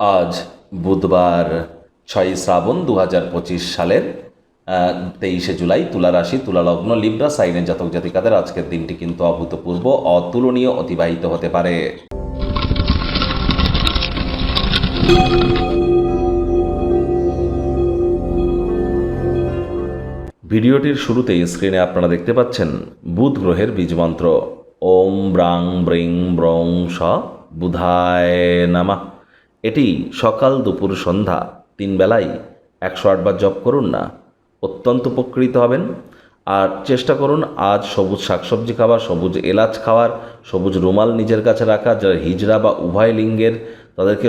আজ বুধবার ছয়ই শ্রাবণ দু হাজার পঁচিশ সালের তেইশে জুলাই তুলা রাশি তুলা লগ্ন লিব্রা, সাইনের জাতক জাতিকাদের আজকের দিনটি কিন্তু অভূতপূর্ব, অতুলনীয়, অতিবাহিত হতে পারে। ভিডিওটির শুরুতেই স্ক্রিনে আপনারা দেখতে পাচ্ছেন বুধ গ্রহের বীজমন্ত্র ওম ব্রাং ব্রিং ব্রং স বুধায় নামা। এটি সকাল দুপুর সন্ধ্যা তিন বেলায় একশো আটবার জপ করুন না, অত্যন্ত উপকৃত হবেন। আর চেষ্টা করুন আজ সবুজ শাকসবজি খাওয়ার, সবুজ এলাচ খাওয়ার, সবুজ রুমাল নিজের কাছে রাখা, যারা হিজড়া বা উভয় লিঙ্গের তাদেরকে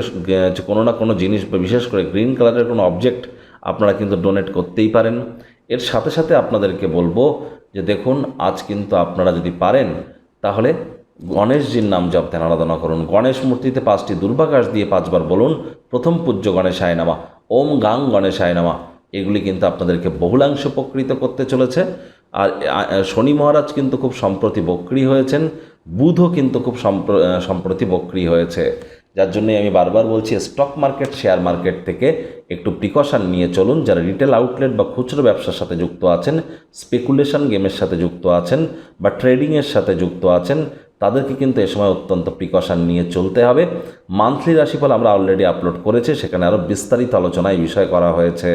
কোনো না কোনো জিনিস বিশেষ করে গ্রিন কালারের কোনো অবজেক্ট আপনারা কিন্তু ডোনেট করতেই পারেন। এর সাথে সাথে আপনাদেরকে বলব যে দেখুন, আজ কিন্তু আপনারা যদি পারেন, তাহলে গণেশজির নাম জপ ধ্যান আরাধনা করুন। গণেশ মূর্তিতে পাঁচটি দুর্বাকাশ দিয়ে পাঁচবার বলুন, প্রথম পূজ্য গণেশায় নামা, ওম গাং গণেশায় নামা। এগুলি কিন্তু আপনাদেরকে বহুলাংশ উপকৃত করতে চলেছে। আর শনি মহারাজ কিন্তু খুব সম্প্রতি বক্রি হয়েছেন, বুধও কিন্তু খুব সম্প্র- সম্প্রতি বক্রি হয়েছে। যার জন্যই আমি বারবার বলছি স্টক মার্কেট শেয়ার মার্কেট থেকে একটু প্রিকশন নিয়ে চলুন। যারা রিটেল আউটলেট বা খুচরো ব্যবসার সাথে যুক্ত আছেন স্পেকুলেশন গেমের সাথে যুক্ত আছেন বা ট্রেডিংয়ের সাথে যুক্ত আছেন তাদেরকে কিন্তু এ সময় অত্যন্ত প্রিকশন নিয়ে চলতে হবে। মান্থলি রাশিফল আমরা অলরেডি আপলোড করেছি, সেখানে আরও বিস্তারিত আলোচনা এই বিষয়ে করা হয়েছে।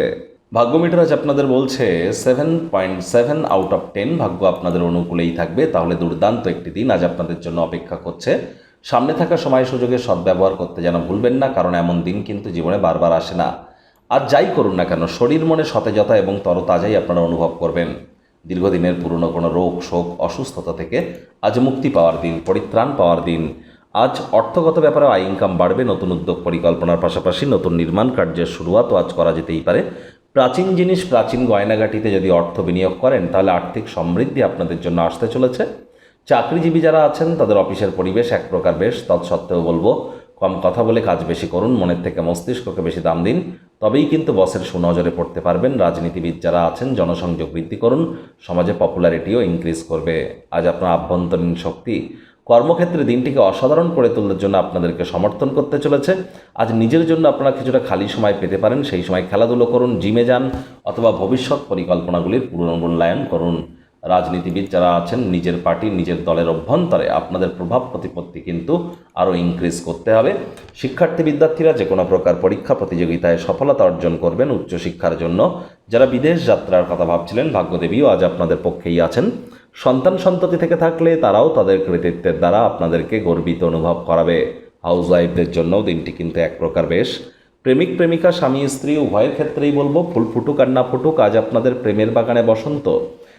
ভাগ্য মিটার আজ আপনাদের বলছে seven point seven out of ten ভাগ্য আপনাদের অনুকূলেই থাকবে, তাহলে দুর্দান্ত একটি দিন আজ আপনাদের জন্য অপেক্ষা করছে। সামনে থাকা সময় সুযোগে সদ্ব্যবহার করতে যেন ভুলবেন না, কারণ এমন দিন কিন্তু জীবনে বারবার আসে না। আর যাই করুন না কেন, শরীর মনে সতেজতা এবং তরতাজাই আপনারা অনুভব করবেন। দীর্ঘদিনের পুরনো কোনো রোগ, শোক, অসুস্থতা থেকে আজ মুক্তি পাওয়ার দিন, পরিত্রাণ পাওয়ার দিন। আজ অর্থগত ব্যাপারে আয় ইনকাম বাড়বে, নতুন উদ্যোগ পরিকল্পনার পাশাপাশি নতুন নির্মাণ কার্যের শুরুয়াতও আজ করা যেতেই পারে। প্রাচীন জিনিস, প্রাচীন গয়নাগাটিতে যদি অর্থ বিনিয়োগ করেন, তাহলে আর্থিক সমৃদ্ধি আপনাদের জন্য আসতে চলেছে। চাকরিজীবী যারা আছেন, তাদের অফিসের পরিবেশ এক প্রকার বেশ, তৎসত্ত্বেও বলব, কম কথা বলে কাজ বেশি করুন, মনের থেকে মস্তিষ্ককে বেশি দাম দিন। তবেই কিন্তু বসের সুনজরে পড়তে পারবেন রাজনীতিবিদ যারা আছেন, জনসংযোগ বৃদ্ধি করুন, সমাজে পপুলারিটিও ইনক্রিজ করবে। আজ আপনার আভ্যন্তরীণ শক্তি কর্মক্ষেত্রে দিনটিকে অসাধারণ করে তোলার জন্য আপনাদেরকে সমর্থন করতে চলেছে। আজ নিজের জন্য আপনারা কিছুটা খালি সময় পেতে পারেন, সেই সময় খেলাধুলো করুন জিমে যান, অথবা ভবিষ্যৎ পরিকল্পনাগুলির পুনর্মূল্যায়ন করুন। রাজনীতিবিদ যারা আছেন, নিজের পার্টি, নিজের দলের অভ্যন্তরে আপনাদের প্রভাব প্রতিপত্তি কিন্তু আরও ইনক্রিজ করতে হবে। শিক্ষার্থী বিদ্যার্থীরা যে কোনো প্রকার পরীক্ষা প্রতিযোগিতায় সফলতা অর্জন করবেন উচ্চশিক্ষার জন্য। যারা বিদেশ যাত্রার কথা ভাবছিলেন, ভাগ্যদেবীও আজ আপনাদের পক্ষেই আছেন। সন্তান সন্ততি থেকে থাকলে তারাও তাদের কৃতিত্বের দ্বারা আপনাদেরকে গর্বিত অনুভব করাবে। হাউস ওয়াইফদের জন্যও দিনটি কিন্তু এক প্রকার বেশ। প্রেমিক, প্রেমিকা, স্বামী, স্ত্রী, উভয়ের ক্ষেত্রেই বলব, ফুল ফুটুক আর না ফুটুক, আজ আপনাদের প্রেমের বাগানে বসন্ত।